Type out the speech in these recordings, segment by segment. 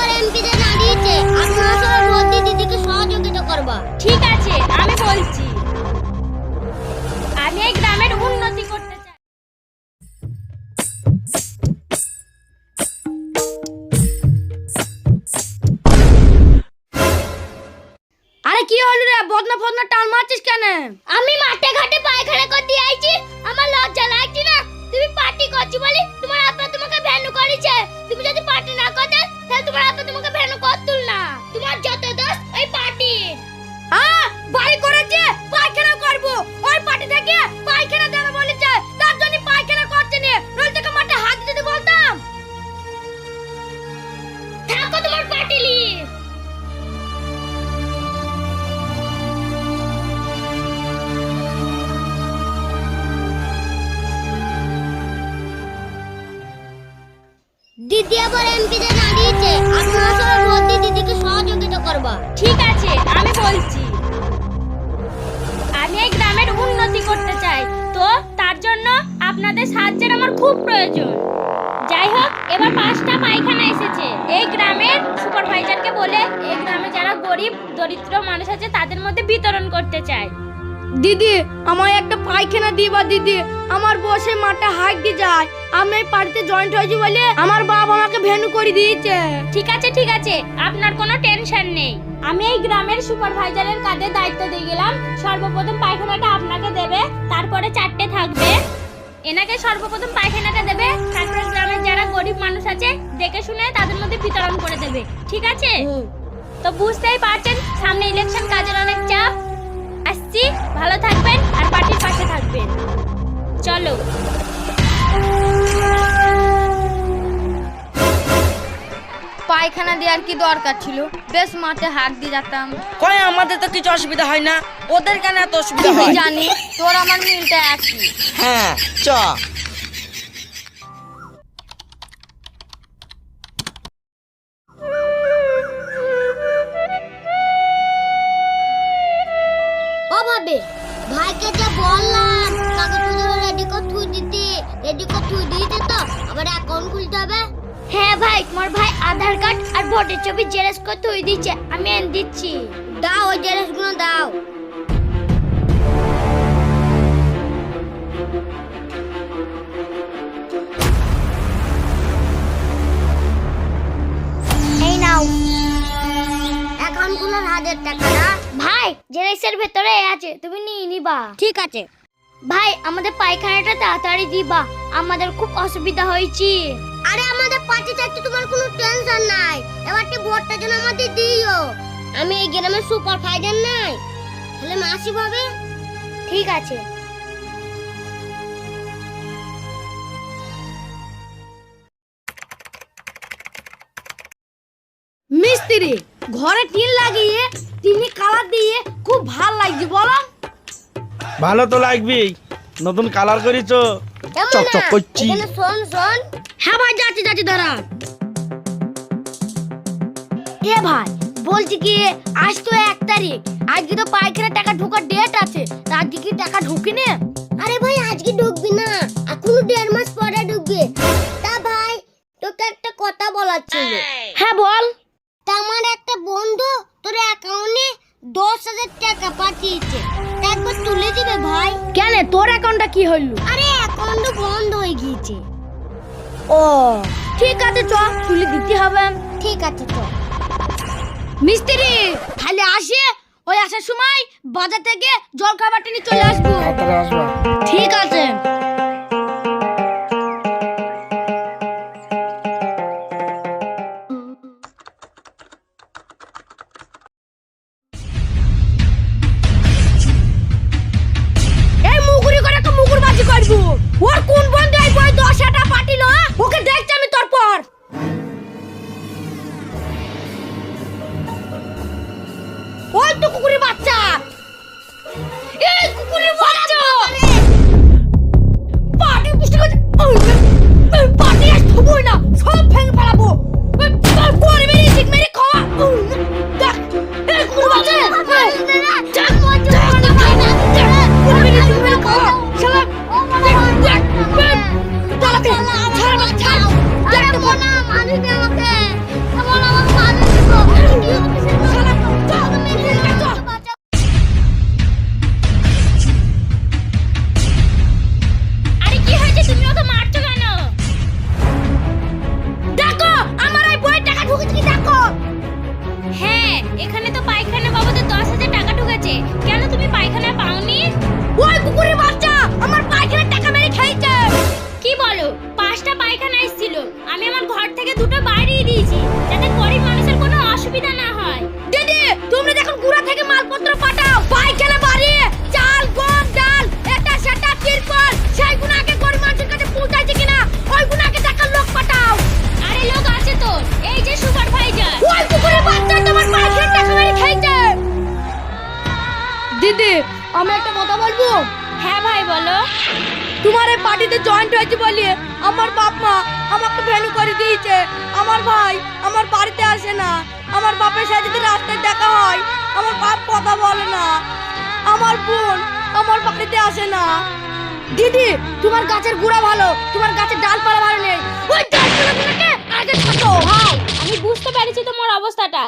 উপর এমপিতে দাঁড়িয়েছে আপনারা সবাই ভোট দিয়ে দিদিকে সহযোগিতা করবা। ঠিক আছে আমি বলছি। আমি এই গ্রামের উন্নতি করতে আরে কি হলো রে? বদনা ফদনা টাল মারছিস কেন? আমি মাঠে ঘাটে পায়খানা করে দিয়ে আমার লজ্জা লাগছে না। তুমি পার্টি করছি বলে তোমার আপা তোমাকে ভ্যানু করেছে। তুমি যদি পার্টি না করতে তোমার আপা তোমাকে ভেড়ানো কত না তোমার যত দোষ ওই পার্টির। দিদি আবার এমপিতে দাঁড়িয়েছে আপনারা সবাই ভোট দিদিকে সহযোগিতা করবা। ঠিক আছে, আমি বলছি। আমি এই গ্রামের উন্নতি করতে চাই। তো তার জন্য আপনাদের সাহায্যের আমার খুব প্রয়োজন। যাই হোক, এবার পাঁচটা পায়খানা এসেছে। এই গ্রামের সুপারভাইজারকে বলে, এই গ্রামে যারা গরিব, দরিদ্র মানুষ আছে, তাদের মধ্যে বিতরণ করতে চাই। দিদি আমার একটা পায়খানা দিবা দিদি। আমার বসে মাঠে দিয়ে যায়। আমি এই পার্টিতে জয়েন্ট হয়েছি বলে আমার বাবা আমাকে ভেনু করে দিয়েছে। ঠিক আছে ঠিক আছে। আপনার কোনো টেনশন নেই। আমি এই গ্রামের সুপারভাইজারের কাজে দায়িত্ব দিয়ে গেলাম। সর্বপ্রথম পায়খানাটা আপনাকে দেবে। তারপরে চারটে থাকবে। এনাকে সর্বপ্রথম পায়খানাটা দেবে। তারপরে গ্রামের যারা গরিব মানুষ আছে দেখে শুনে তাদের মধ্যে বিতরণ করে দেবে। ঠিক আছে? তো বুঝতেই পারছেন সামনে ইলেকশন কাজের অনেক চাপ। আসছি ভালো থাকবেন আর পার্টির পাশে থাকবেন। চলো। পায়খানা দেওয়ার কি দরকার ছিল? বেশ মাঠে হাত দিয়ে যেতাম। কয় আমাদের তো কিছু অসুবিধা হয় না। ওদের কেন এত অসুবিধা হয়? জানি তোর আমার মিলটা একই। হ্যাঁ চ। ভাই তোমার ভাই আধার কার্ড আর ভোটের ছবি জেরক্স করে থুই দিচ্ছে আমি এনে দিচ্ছি। দাও ওই জেরক্সগুলো দাও। এই নাও। অ্যাকাউন্ট খোলার হাজার টাকা না? ভাই জেরক্সের ভেতরে আছে তুমি নিয়ে নিবা। ঠিক আছে। ভাই আমাদের পায়খানাটা তাড়াতাড়ি দিবা আমাদের খুব অসুবিধা হয়েছে। আরে আমাদের পার্টি থাকতে তোমার কোনো টেনশন নাই। এবারটি ভোটটা যেন আমাদের দিও আমি এই গ্রামের সুপার ফাইটার নাই। তাহলে মাসি ভাবে ঠিক আছে। মিস্ত্রি ঘরে টিন লাগিয়ে টিনে কালার দিয়ে খুব ভালো লাগছে বলো। ভালো তো লাগবেই। নতুন কালার করিছো। কেমন চকচক? করছি। এখানে শোন শোন। হ্যাঁ ভাই যাচ্ছি যাচ্ছি দাঁড়া এ ভাই বলছি কি আজ তো এক তারিখ। আজকে তো পায়খানা টাকা ঢোকার ডেট আছে। তা আজকে কি টাকা ঢুকি নে আরে ভাই আজকে ঢুকবি না। এখনও দেড় মাস পরে ঢুকবি। তা ভাই তোকে একটা কথা বলার ছিল। হ্যাঁ বল। তা আমার একটা বন্ধু তোর অ্যাকাউন্টে দশ হাজার টাকা পাঠিয়েছে। তা একবার তুলে দিবে ভাই। কেন? তোর অ্যাকাউন্টটা কি হইল? আরে অ্যাকাউন্ট বন্ধ হয়ে গিয়েছে। ও। ঠিক আছে চ তুলে দিতে হবে। ঠিক আছে চ। মিস্ত্রি তাহলে আসে। ওই আসার সময় বাজার থেকে জল খাবারটা নিয়ে চলে আসব। ঠিক আছে। পরে আমি একটা কথা বলব? হ্যাঁ ভাই বলো। তোমার এই পার্টিতে জয়েন্ট হয়েছে বলে আমার বাপ মা আমাকে ভ্যানু করে দিয়েছে। আমার ভাই আমার বাড়িতে আসে না। আমার বাপের সাথে যদি রাস্তায় দেখা হয় আমার বাপ কথা বলে না। আমার বোন আমার বাড়িতে আসে না। দিদি তোমার গাছের গুড়া ভালো তোমার গাছের ডালপালা ভালো নেই। ওই ডালপালাগুলোকে আগে ছাটো ভাই আমি বুঝতে পেরেছি তোমার অবস্থাটা।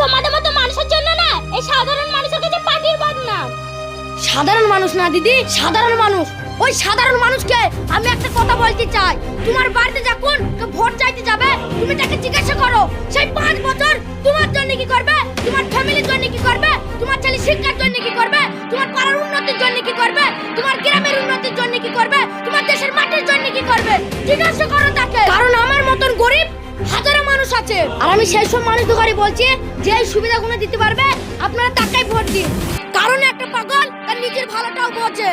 তোমাদের মতো মানুষের জন্য না এই সাধারণ মানুষের কাছে পার্টির বদনাম। সাধারণ মানুষ না দিদি? সাধারণ মানুষ। ওই সাধারণ মানুষকে আমি একটা কথা বলতে চাই। তোমার বাড়িতে যখন ভোট চাইতে যাবে তুমি তাকে জিজ্ঞাসা করো সেই পাঁচ বছর তোমার জন্য কি করবে? তোমার ফ্যামিলির জন্য কি করবে? তোমার ছেলে শিক্ষার জন্য কি করবে? তোমার পাড়ার উন্নতির জন্য কি করবে? তোমার গ্রামের উন্নতির জন্য কি করবে? তোমার দেশের মাটির জন্য কি করবে? জিজ্ঞাসা করো তাকে। কারণ আমার মতন গরিব হাজারো মানুষ আছে। আর আমি সেই সব মানুষ ধরে বলছি, যে সুবিধাগুলো দিতে পারবে, আপনারা তাকেই ভোট দিন। কারণ একটা পাগল, তার নিজের ভালোটাও বোঝে।